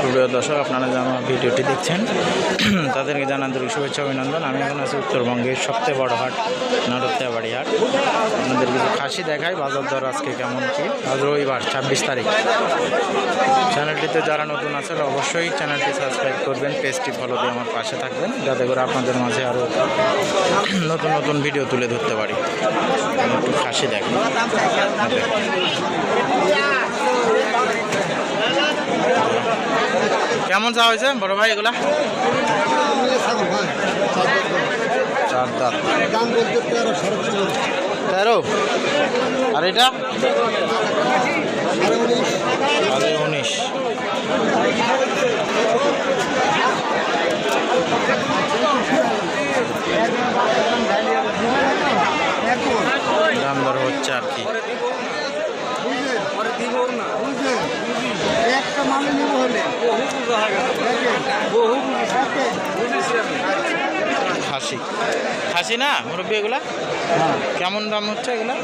প্রিয় দর্শক, আপনারা যে আমার ভিডিওটি দেখছেন। তাদেরকে জানান আন্তরিক শুভেচ্ছা, অভিনন্দন। আমি এখন আছি উত্তরবঙ্গের সবচেয়ে বড় হাট নরত্যাবাড়ি হাট। আপনাদের কিছু খাসি দেখায় বাজার দর আজকে কেমন কি? আজ রবিবার, ছাব্বিশ তারিখ। চ্যানেলটিতে যারা নতুন আছেন, অবশ্যই চ্যানেলটি সাবস্ক্রাইব করবেন, পেজটি ফলো দিয়ে আমার পাশে থাকবেন, যাতে করে আপনাদের মাঝে আরও নতুন নতুন ভিডিও তুলে ধরতে পারি। একটু খাসি দেখি কেমন চা হয়েছে? বড় ভাই এগুলা? চার তেরো। আর এটা? উনিশ সাড়ে উনিশ দাম দর হচ্ছে আর কি বুঝলেন একটা মালে নেব হলে খাসি খাসি না? মুরব্বী এগুলা? কেমন দাম হচ্ছে এগুলা?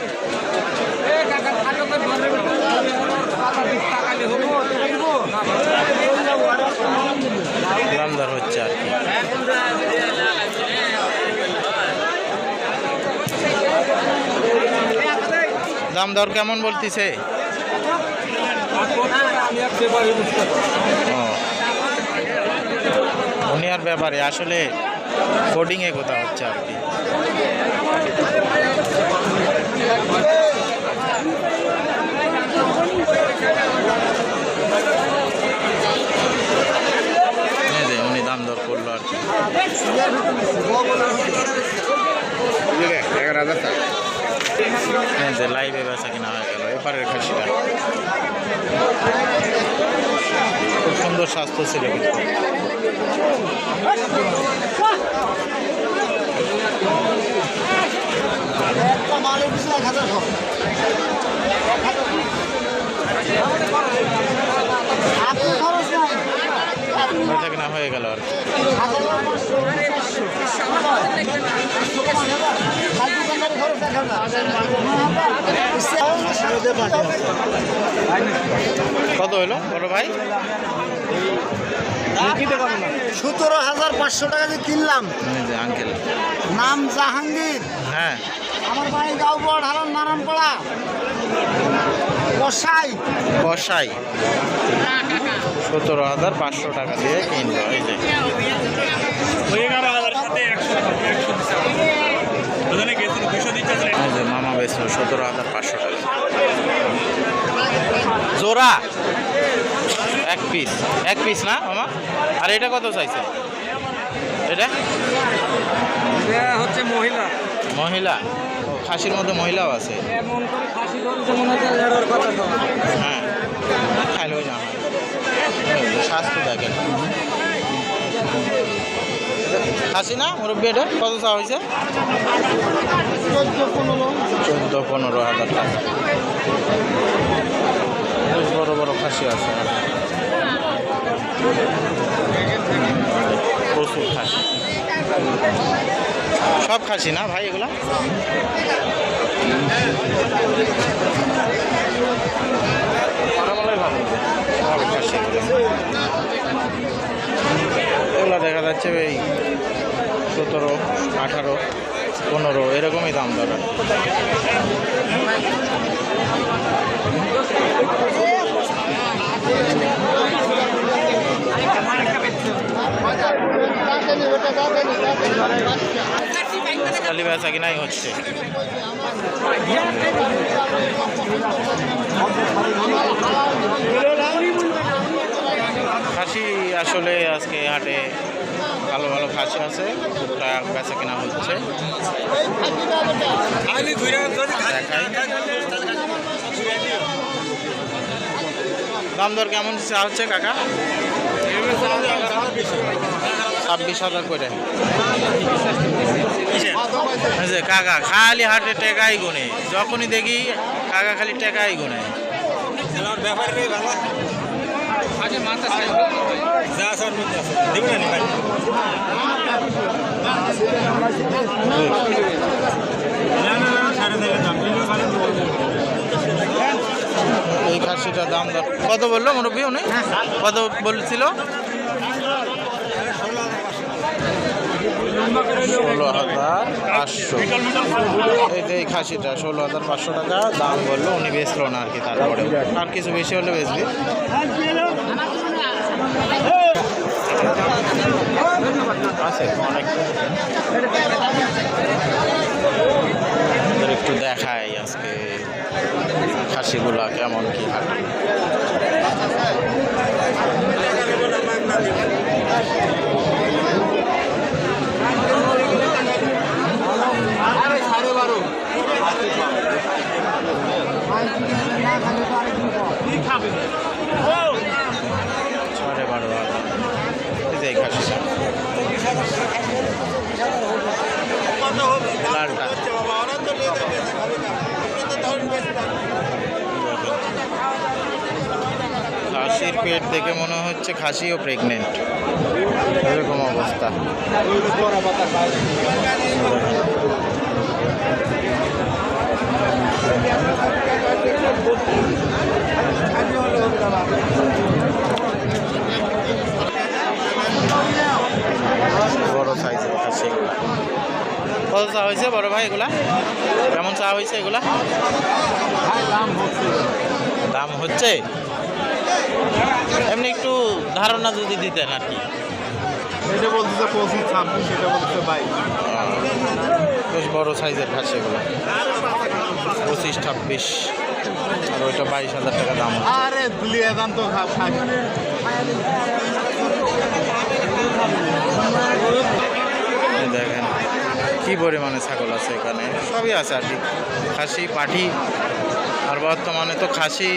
দাম দর হচ্ছে আর দাম দর কেমন বলতিছে? উনি আর ব্যাপারে, আসলে কোডিংয়ে কোথা হচ্ছে আর কি। উনি দাম দর করল আর কি। এগারো যে লাইভে বেচা কিনা হয়ে গেল এপারের খাসিটা। খুব সুন্দর স্বাস্থ্য ছিল কিন্তু। এক হাজার কিনা হয়ে গেল আর কত হলো বড় ভাই? সতেরো হাজার পাঁচশো টাকা দিয়ে কিনলাম। আঙ্কেল নাম জাহাঙ্গীর। হ্যাঁ। আমার বাড়ি গাঁওপড়া ঢালান নারায়ণপাড়া কষাই কষাই সতেরো হাজার পাঁচশো টাকা দিয়ে কিনলো এই যে। মামা বেচলো সতেরো হাজার পাঁচশো টাকা। জোড়া? এক পিস এক পিস না মামা? আর এটা কত চাইছে? এটা হচ্ছে মহিলা। মহিলা? খাসির মধ্যে মহিলাও আছে। তো। হ্যাঁ খাইলেও না এই স্বাস্থ্য দেখেন। খাসি না মুরব্বী এটা? কত চা হয়েছে? চোদ্দ পনেরো হাজার টাকা। বড় বড় খাসি আছে। প্রচুর খাসি। সব খাসি না ভাই এগুলা এগুলো। দেখা যাচ্ছে এই সতেরো আঠারো পনেরো এরকমই দাম কি। খালি বেচা কিনাই হচ্ছে। খাসি আসলে আজকে হাটে ভালো ভালো খাসি আছে টুকটাক বেচা কেনা হচ্ছে। দাম দর কেমন চা হচ্ছে কাকা? ছাব্বিশ হাজার করে। যে কাকা খালি হাটে টেকাই গুনে। যখনই দেখি কাকা খালি টেকাই গুনে। আগে মাথা সাইজ এই খাসিটা দাম দর কত বলল মুরব্বী উনি? কত বলছিল? ষোলো হাজার পাঁচশো। এই খাসিটা, ষোলো হাজার পাঁচশো টাকা। দাম বলল উনি বেচলো না আর কি তারপরে আর কিছু বেশি হলে বেচবি। অনেক। একটু দেখাই আজকে। খাসিগুলা কেমন কি? হাঁটে বারো হাজার এই যে এই খাসিটা লালটা খাসির পেট দেখে মনে হচ্ছে খাসিও প্রেগনেন্ট এরকম অবস্থা। বড় চা হয়েছে বড় ভাই এগুলা? কেমন চা হয়েছে এগুলা? দাম হচ্ছে। এমনি একটু ধারণা যদি দিতেন আর কি। এটা বলতেছে পঁচিশ ছাব্বিশ এটা বলতেছে বাইশ। বেশ বড় সাইজের খাসি এগুলো। পঁচিশ ছাব্বিশ আর ওইটা বাইশ হাজার টাকা দাম। আরে দুলিয়া দাম তো দেখেন কি পরিমাণে ছাগল আছে এখানে? সবই আছে আর কি। খাসি, পাঠি, আর বর্তমানে তো খাসি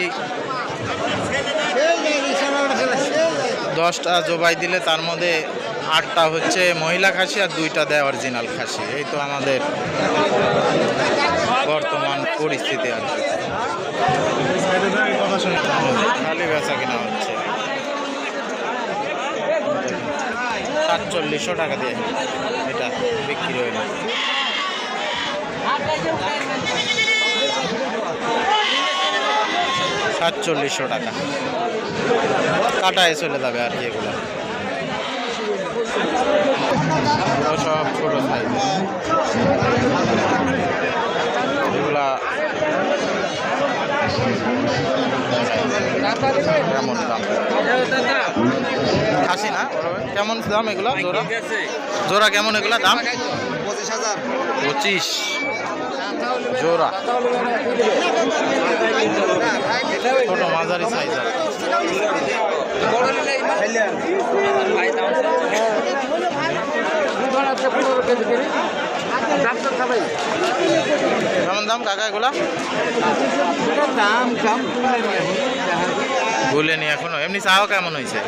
দশটা জবাই দিলে তার মধ্যে আটটা হচ্ছে মহিলা খাসি আর দুইটা দেয় অরিজিনাল খাসি। এই তো আমাদের বর্তমান পরিস্থিতি আর কি। খালি বেচা কিনা হচ্ছে। সাতচল্লিশশো টাকা দিয়ে এটা বিক্রি হইল সাতচল্লিশশো টাকা। কাটায় চলে যাবে আর কি এগুলো। সব ছোটো সাইজ কেমন দাম? খাসি না? কেমন দাম এগুলা? জোড়া? জোড়া কেমন এগুলা? দাম? পঁচিশ। হাজার পঁচিশ জোড়া। ছোট মাঝারি সাইজ আর। কেমন দাম কাকা এগুলা? দাম দাম ভুলেনি এখনও। এমনি চাও কেমন হয়েছে?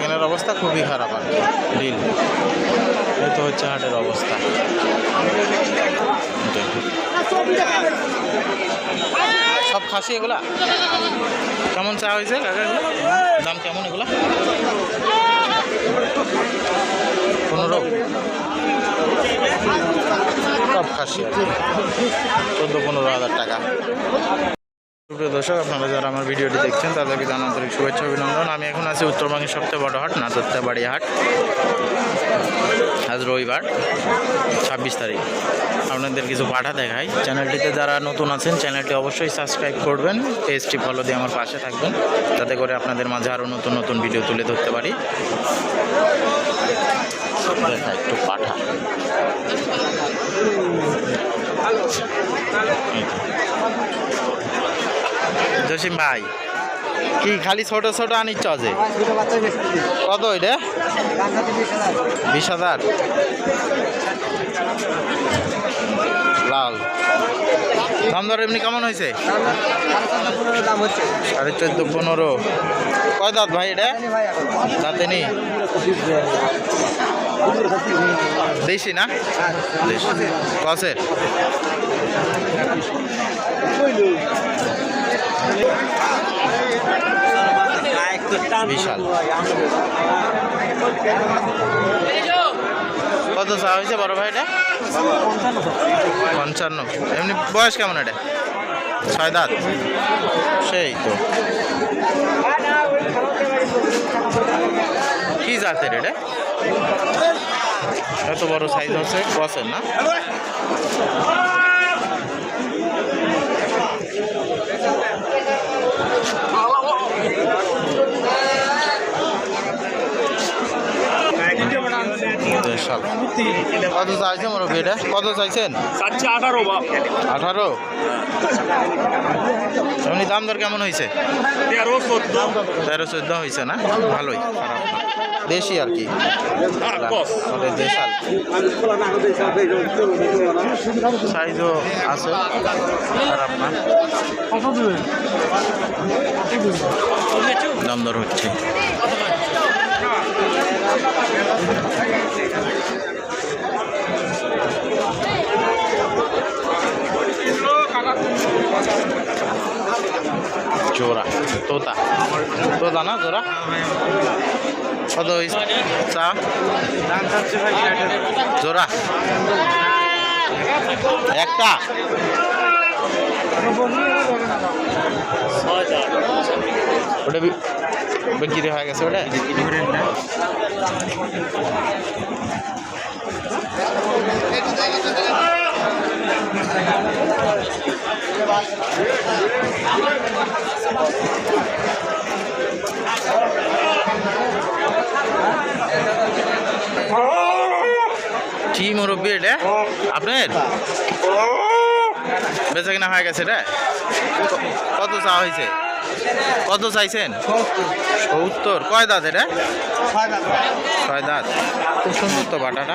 কেনার অবস্থা খুবই খারাপ আর কি। এই তো হচ্ছে হাটের অবস্থা। সব খাসি এগুলা? কেমন চা হয়েছে দাম কেমন এগুলা? পনেরো সব খাসি চোদ্দ পনেরো হাজার টাকা। সুপ্রিয় দর্শক, আপনারা যারা আমার ভিডিওটি দেখছেন, তাদেরকে জানা আন্তরিক শুভেচ্ছা, অভিনন্দন। আমি এখন আছি উত্তরবঙ্গের সবচেয়ে বড় হাট নাটত্যাবাড়ি হাট। আজ রবিবার, ছাব্বিশ তারিখ। আপনাদের কিছু পাঠা দেখাই। চ্যানেলটিতে যারা নতুন আছেন, চ্যানেলটি অবশ্যই সাবস্ক্রাইব করবেন, পেজটি ফলো দিয়ে আমার পাশে থাকবেন, যাতে করে আপনাদের মাঝে আরও নতুন নতুন ভিডিও তুলে ধরতে পারি। একটু পাঠা। জসিম ভাই। কি, খালি ছোট ছোট আনিচ্ছ আছে কত বিশ হাজার। লাল। দাম দর এমনি কেমন হয়েছে সাড়ে চোদ্দ, পনেরো। কয় দাঁত ভাই এটা? দাঁতে নি? দেশি। না কসের বিশাল। কত চা হয়েছে বড় ভাই এটা পঞ্চান্ন। এমনি বয়স কেমন এটা? ছয় দাঁত। সেই তো। কি জাতের এটা? এত বড় সাইজ হচ্ছে ক্রসের না? দেড়শাল। কত চাইছে মুরব্বী এটা? কত চাইছেন? আঠারো আঠারো? এমনি দাম দর কেমন হয়েছে তেরো চোদ্দ। তেরো চোদ্দ হয়েছে না? ভালোই খারাপ। দেশি আর কি। দেশাল। সাইজও আছে খারাপ না। দাম দর হচ্ছে জোড়া তোতা তোতা না জোড়া কত চা জোড়া একটা ওটা বিক্রি হয়ে গেছে ওটা কি মুরব্বী এটা? আপনার? বেচা কিনা হয়ে গেছে এটা? ক- কত চা হয়েছে? কত চাইছেন? সত্তর। কয় দাঁত এটা? ছয় দাঁত। খুব সুন্দর তো বাটাটা।